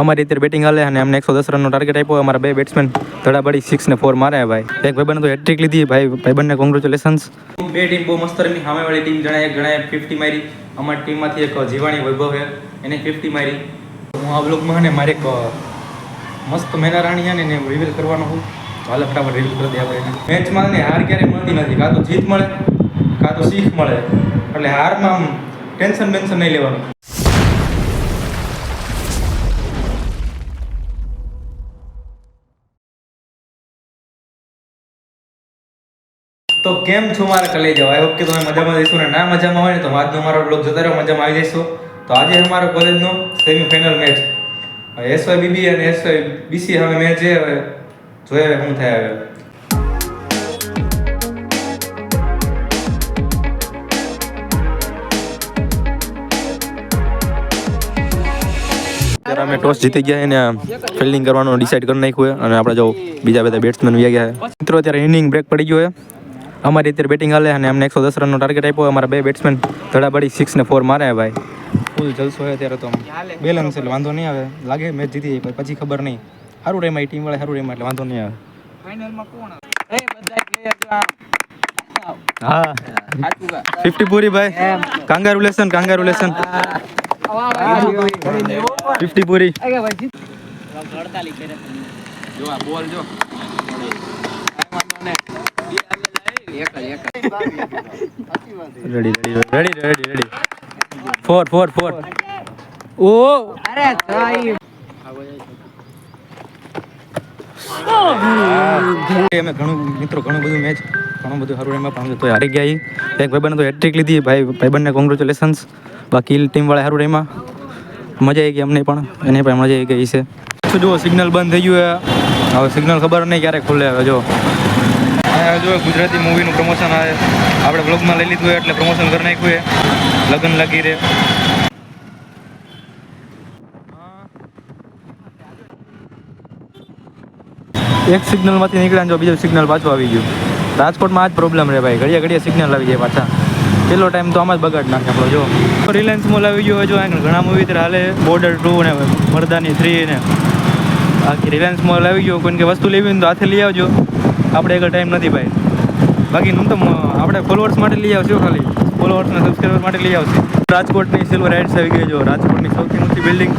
અમારી અત્યારે બેટિંગ હાલે અને અમને એકસો દસ રનનો ટાર્ગેટ આપ્યો. અમારા બે બેટ્સમેન ધડાબડી સિક્સ ને ફોર માર્યા ભાઈ. એક ભાઈબંધ તો હેટ્રિક લીધી. ભાઈ, ભાઈબંધને કોંગ્રેચ્યુલેશન્સ બે ટીમ બહુ મસ્ત રમી. સામેવાળી ટીમ જણાય ગણાય ફિફ્ટી મારી. અમારી ટીમમાંથી એક જીવાણી વૈભવ છે. એને ફિફ્ટી મારી. હું આ બ્લોગમાં ને મારે એક મસ્ત મેના રાણી છે ને એને રિવીલ કરવાનો હું હાલે ફટાફટ રિવીલ કરી દે આપણે મેચમાં ને હાર ક્યારેય મળતી નથી. કાં તો જીત મળે, કાં તો શીખ મળે. એટલે હારમાં આમ ટેન્શન બેન્શન નહીં લેવાનું. તો કેમ છો મારા કલે જાવ આઈ હોપ કે તમે મજામાં જઈશું ને ના મજામાં હોય ને તો આજનો મારો બ્લોગ જોતા રહો મજામાં આવી જઈશું તો આજે અમારો કોલેજનો સેમીફાઇનલ મેચ એસવાય બીબી અને એસવાય બીસી હવે મેચ છે, હવે જોઈએ હવે શું થાય હવે. અમે ટોસ જીતી ગયા અને ફિલ્ડિંગ કરવાનું ડિસાઈડ કરી નાખ્યું અને આપણે જો બીજા બધા બેટ્સમેન વ્યા ગયા મિત્રો, અત્યારે ઇનિંગ બ્રેક પડી ગયો અમારી અત્યારે બેટિંગ હાલે અને અમને એકસો દસ રનનો ટાર્ગેટ આપ્યો. અમારા બે બેટ્સમેન ધડાબડી સિક્સ ને ફોર માર્યા ભાઈ. ફૂલ જલસો હોય અત્યારે તો બેલેન્સ એટલે વાંધો નહીં આવે. લાગે મેચ જીતી જાય પછી ખબર નહીં. સારું ટાઈમ આવી ટીમ વાળા સારું ટાઈમ એટલે વાંધો નહીં આવે. ફાઇનલમાં કોણ એ હા. ફિફ્ટી પૂરી ભાઈ. કાંગારુલેશન કાંગારુલેશન ફિફ્ટી પૂરી જો આ બોલ જ ready ready ready ready ready four four four ઓ અરે ઘણું મિત્રો ઘણું બધું મેચ ઘણું બધું સારું એમાં પણ હારી ગયા. એક ભાઈબંધ તો હેટ્રિક લીધી ભાઈ ભાઈબંધને કોંગ્રેચ્યુલેશન્સ બાકી ટીમવાળા સારું એમાં મજા આવી ગઈ અમને પણ એને પણ મજા આવી ગઈ છે શું જુઓ સિગ્નલ બંધ થઈ ગયું હવે સિગ્નલ ખબર નહીં ક્યારે ખુલે હવે જો જો ગુજરાતી મૂવીનું પ્રમોશન આવે, આપણે બ્લોગમાં લઈ લીધું એટલે પ્રમોશન કરી નાખ્યું લગ્ન લાગી રહે. એક સિગ્નલમાંથી નીકળ્યા જો બીજું સિગ્નલ પાછું આવી ગયું. રાજકોટમાં આ જ પ્રોબ્લેમ રહે ભાઈ. ઘડિયા ઘડિયા સિગ્નલ આવી જાય પાછા. પેલો ટાઈમ તો આમાં જ બગાડ નાખે આપણો, જો. રિલાયન્સ મોલ આવી ગયો જો, આગળ ઘણા મૂવી ત્યારે હાલે. બોર્ડર ટુ ને મરદાની થ્રી ને. આખી રિલાયન્સ મોલ આવી ગયો. કોઈ કે વસ્તુ લેવી હોય તો હાથે લઈ આવજો. આપણે આગળ ટાઈમ નથી ભાઈ. બાકી હું તો આપણે ફોલોઅર્સ માટે લઈ આવશું ખાલી. ફોલોઅર્સ અને સબસ્ક્રાઈબર માટે લઈ આવશે. રાજકોટની સિલ્વર રાઇડ્સ આવી ગઈ જો. રાજકોટની સૌથી મોટી બિલ્ડિંગ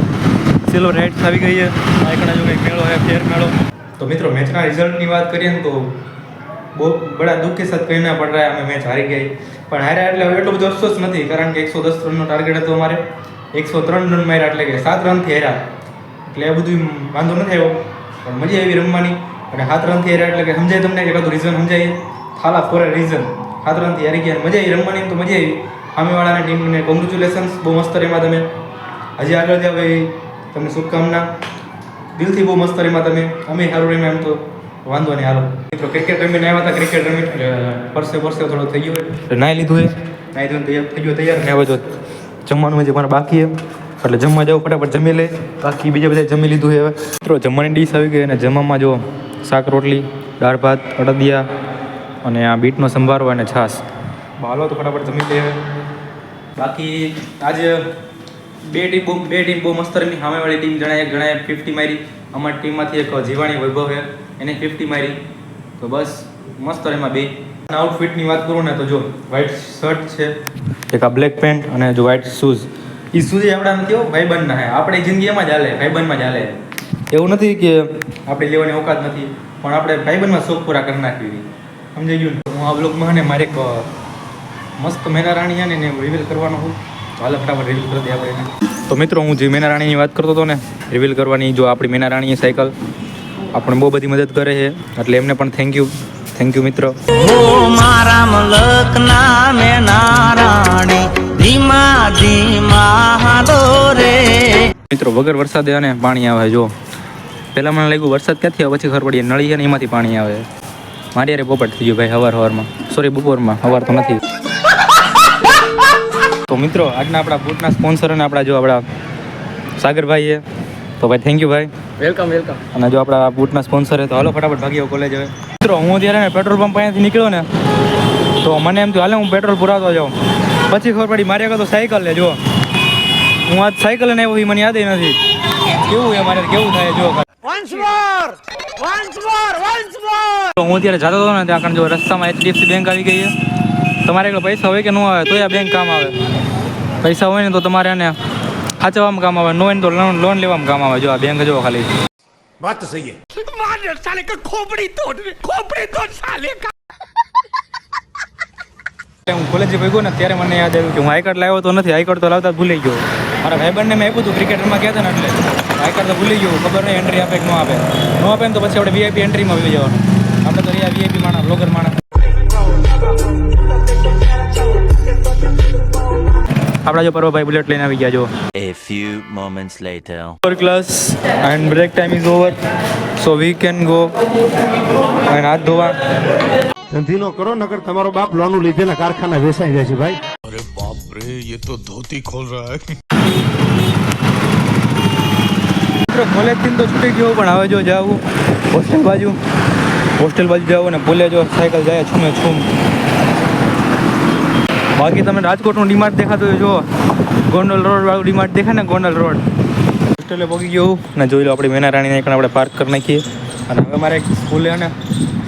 સિલ્વર રાઇડ્સ આવી ગઈ છે. આ જો કંઈક મેળો છે ફેર મેળો. તો મિત્રો, મેચના રિઝલ્ટની વાત કરીએ ને તો બહુ બડા દુઃખ કે સાથ કહીના પડ અમે મેચ હારી ગઈ. પણ હાર્યા એટલે હવે એટલો બધો અફસોસ નથી, કારણ કે એકસો દસ રનનો ટાર્ગેટ હતો અમારે. એકસો ત્રણ રન માર્યા એટલે કે સાત રનથી હાર્યા. એટલે એ બધું વાંધો નથી આવ્યો. પણ મજા આવી રમવાની. અને હાથ રનથી હાર્યા એટલે કે સમજાય તમને કે બધું રીઝન સમજાય. થાલા ફોર રીઝન હાથ રનથી હારી ગયા મજા આવી. રમવાની તો મજા આવી. સામેવાળાની ટીમને કોંગ્રેચ્યુલેશન્સ બહુ મસ્ત રેમાં તમે. હજી આગળ જાવ એ તમને શુભકામના. દિલથી બહુ મસ્ત રેમાં તમે. અમે સારું રેમાં એમ તો વાંધો નહીં હાલો. મિત્રો ક્રિકેટ રમીને આવ્યા હતા ક્રિકેટ રમી પરસે પરસે થોડો થઈ ગયો એટલે નાહી લીધું હોય. નાહી લીધું થઈ ગયો તૈયાર. ને હવે જો જમવાનું હજી મારે બાકી એમ એટલે જમવા જવું ફટાફટ જમી લે. બાકી બીજા બધા જમી લીધું છે હવે. મિત્રો જમવાની ડીશ આવી ગઈ અને જમવામાં જો શાક રોટલી દાળ ભાત અડદિયા અને આ બીટનો સંભારો અને છાશ. હાલો તો ફટાફટ જમી લે બાકી આજે બે ટીમ બહુ બે ટીમ બહુ મસ્ત રમી. સામેવાળી ટીમ જણાય જણાય ફિફ્ટી મારી. અમારી ટીમમાંથી એક જીવાણી વૈભવ છે. એને ફિફ્ટી મારી. તો બસ મસ્ત એમાં બે. આઉટફિટની વાત કરું ને તો જો વ્હાઇટ શર્ટ છે. એક આ બ્લેક પેન્ટ અને જો વ્હાઇટ શૂઝ એ શૂઝ આપણા નથી ભાઈબંધના હે આપણી જિંદગીમાં જ હાલે ભાઈબંધમાં જ હાલે. એવું નથી કે આપણે લેવાની ઓકાત નથી પણ આપણે ભાઈબંધમાં શોખ પૂરા કરી નાખવી સમજાઈ ગયું હું આ બ્લોગમાં ને મારે એક મસ્ત મેના રાણી છે ને એને રિવીલ કરવાનો હું તો હાલે ફટાફટ રિવીલ કરી દે આપણે એને. તો મિત્રો હું જે મેના રાણીની વાત કરતો હતો ને રિવીલ કરવાની જો આપણી મેના રાણીએ સાયકલ આપણને બહુ બધી મદદ કરે છે. એટલે એમને પણ થેન્ક યુ થેન્ક યુ મિત્ર. હો મારા મલક નામે નારાણી ધીમા ધીમા હાલો રે. મિત્રો વગર વરસાદે અને પાણી આવે જો. પહેલાં મને લાગ્યું વરસાદ ક્યાંથી આવે પછી ખબર પડી નળી છે ને એમાંથી પાણી આવે. મારી યારે પોપટ થઈ ગયું ભાઈ હવાર હવારમાં. સોરી બપોરમાં. હવાર તો નથી. તો મિત્રો આજના આપણા બૂટના સ્પોન્સર અને આપણા જો આપણા સાગરભાઈ છે તો ભાઈ થેન્ક યુ ભાઈ. વેલકમ વેલકમ અને જો આપણા બૂટના સ્પોન્સર છે તો હાલો ફટાફટ ભાગીઓ કોલેજ હવે. મિત્રો હું જ્યારે ને પેટ્રોલ પંપ અહીંયાથી નીકળ્યો ને તો મને એમ થયું હાલે હું પેટ્રોલ પુરાવતો જાઉં. પછી ખબર પડી મારી આગળ તો સાયકલ લે જો હું આજ સાયકલ લઈને આવ્યો એ મને યાદ નથી. કેવું મારે? કેવું થાય જો હું ત્યારે જતો હતો ને ત્યાં કારણ જો રસ્તામાં એચડીએફસી બેંક આવી ગઈ છે. તમારે એકલા પૈસા હોય કે ન આવે તો આ બેંક કામ આવે. પૈસા હોય ને તો તમારે એને સાચવવામાં કામ આવે નો તો લોન લેવામાં કામ આવે. જો આ બેંક જો ખાલી. વાત તો સહી માને સાલે હું કોલેજે ભેગો ને ત્યારે મને યાદ આવ્યું કે હું હાઈકોર્ટ લાવ્યો તો નથી હાઈકોર્ટ તો લાવતા ભૂલી ગયો. મારા ભાઈબંધને મેં આપ્યું હતું ક્રિકેટરમાં કહેતા ને એટલે. આઈ કાર્ડ તો ભૂલી ગયો ખબર નહીં એન્ટ્રી આપે કે ન આપે. ન આપે ને તો પછી આપણે વીઆઈપી એન્ટ્રીમાં આવી જવાનું. આપણે તો રહ્યા વીઆઈપી માણસ બ્લોગર માણસ. આપણા જો પર્વભાઈ બુલેટ લઈને આવી ગયા જો. A few moments later. over class and break time is over. So we can go and હાથ ધોવા ધંધીનો કરો નકર તમારો બાપ લોનું લીધેલા કારખાના વેચાઈ જાય છે ભાઈ. મિત્રો કોલેજથી તો છૂટી ગયો, પણ હવે જો જાવું હોસ્ટેલ બાજુ. હોસ્ટેલ બાજુ જાવ અને ભૂલે જો સાયકલ જાય, છું ને છું. બાકી તમે રાજકોટનું ડીમાર્ટ દેખાતું જો ગોંડલ રોડ વાળું ડીમાર્ટ દેખાય ને ગોંડલ રોડ. હોસ્ટેલે પગી ગયું ને જોઈ લો આપણી મેના રાણીને પણ આપણે પાર્ક કરી નાખીએ. અને હવે મારે એક સ્કૂલે ને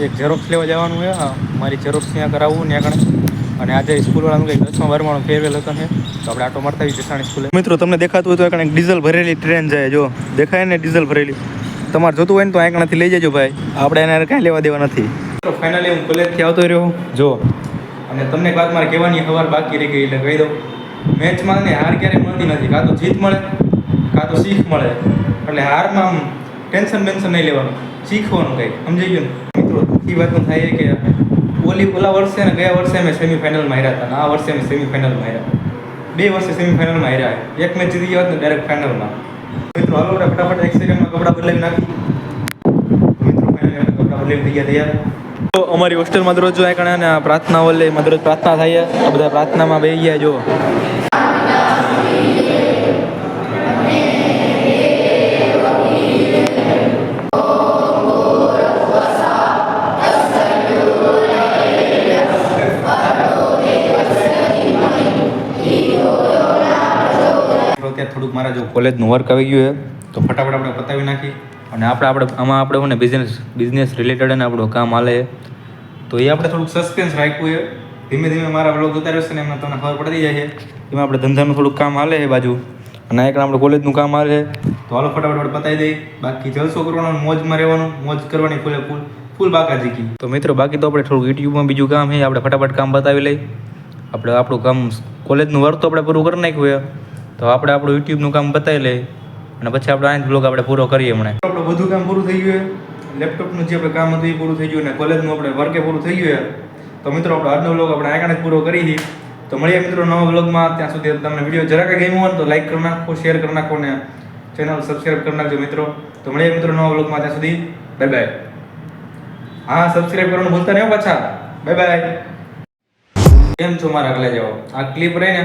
એક ઝેરોક્સ લેવા જવાનું છે. મારી ઝેરોક્સ ત્યાં કરાવવું ત્યાં આગળ અને આજે સ્કૂલવાળાનું કંઈક દસમા બારમાનું ફેરવેલ હતો ને તો આપણે આટો મારતા આવી જસાણી સ્કૂલે. મિત્રો તમને દેખાતું હોય તો કંઈક ડીઝલ ભરેલી ટ્રેન જાય જો. દેખાય ને ડીઝલ ભરેલી. તમારે જોતું હોય ને તો આંકણાથી લઈ જજો ભાઈ. આપણે એને કાંઈ લેવા દેવા નથી. તો ફાઇનલી હું કોલેજથી આવતો રહ્યો જો અને તમને એક વાત મારે કહેવાની સવાર બાકી રહી ગઈ એટલે કહી દઉં. મેચમાં ને હાર ક્યારેય મળતી નથી. કાં તો જીત મળે કાં તો શીખ મળે. એટલે હારમાં આમ ટેન્શન બેન્શન નહીં લેવાનું. શીખવાનું કંઈક. સમજાઈ ગયું મિત્રો એ વાતનું થાય કે ઓલી ઓલા વર્ષે ને ગયા વર્ષે અમે સેમીફાઇનલમાં માર્યા હતા અને આ વર્ષે અમે સેમીફાઇનલમાં માર્યા બે વર્ષે સેમીફાઇનલમાં માર્યા એક મેચ જીતી ગયા ને ડાયરેક્ટ ફાઇનલમાં મિત્રો, હાલો ફટાફટ એક સેકન્ડમાં કપડાં બદલાવી નાખી મિત્રો ફાઇનલ કપડાં બદલાવી થઈ ગયા તૈયાર. તો અમારી હોસ્ટેલમાં દરરોજ જોયા કણે ને પ્રાર્થના ઓલે દરરોજ પ્રાર્થના થાય આ બધા પ્રાર્થનામાં બે ગયા જો અત્યારે થોડુંક મારા જો કોલેજનું વર્ક આવી ગયું છે, તો ફટાફટ આપણે પતાવી નાખી અને આપણે આપણે આમાં આપણે હું બિઝનેસ બિઝનેસ રિલેટેડ અને આપણું કામ હાલે તો એ આપણે થોડુંક સસ્પેન્સ રાખ્યું છે. ધીમે ધીમે મારા બ્લોગ ઉતાર્યો છે ને એમાં તમને ખબર પડતી જાય છે. એમાં આપણે ધંધાનું થોડુંક કામ હાલે છે બાજુ. અને એક આપણે કોલેજનું કામ હાલે તો હાલો ફટાફટ પતાવી દઈ બાકી જલસો કરવાનો, મોજમાં રહેવાનું, મોજ કરવાની ફૂલે ફૂલ ફૂલ બાકા જીકી તો મિત્રો, બાકી તો આપણે થોડુંક યુટ્યુબમાં બીજું કામ છે. આપણે ફટાફટ કામ બતાવી લઈ આપણે આપણું કામ, કોલેજનું વર્ક તો આપણે પૂરું કરી નાખ્યું છે. તો આપણે આપણું યુટ્યુબનું કામ બતાવી લઈએ અને પછી આપણે આ બ્લોગ આપણે પૂરો કરીએ હમણાં. આપણું બધું કામ પૂરું થઈ ગયું લેપટોપનું જે આપણે કામ હતું એ પૂરું થઈ ગયું અને કોલેજનું આપણે વર્કે પૂરું થઈ ગયું તો મિત્રો, આપણો આજનો બ્લોગ આપણે આગળ પૂરો કરી તો મળીએ મિત્રો નવા બ્લોગમાં ત્યાં સુધી તમને વીડિયો જરાક ગમ્યો હોય તો લાઈક કરી નાખો શેર કરી નાખો ને ચેનલ સબસ્ક્રાઈબ કરી નાખજો મિત્રો. તો મળીએ મિત્રો નવા બ્લોગમાં ત્યાં સુધી બાય બાય હા સબસ્ક્રાઈબ કરવાનું ભૂલતા નહીં પાછા. બાય બાય કેમ છો મારા આગલા જાઓ આ ક્લિપ રહી ને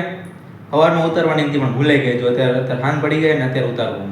સવારમાં ઉતારવાની હતી પણ ભૂલાઈ ગઈ જો અત્યારે અત્યારે સાંજ પડી ગઈ ને અત્યારે ઉતારવું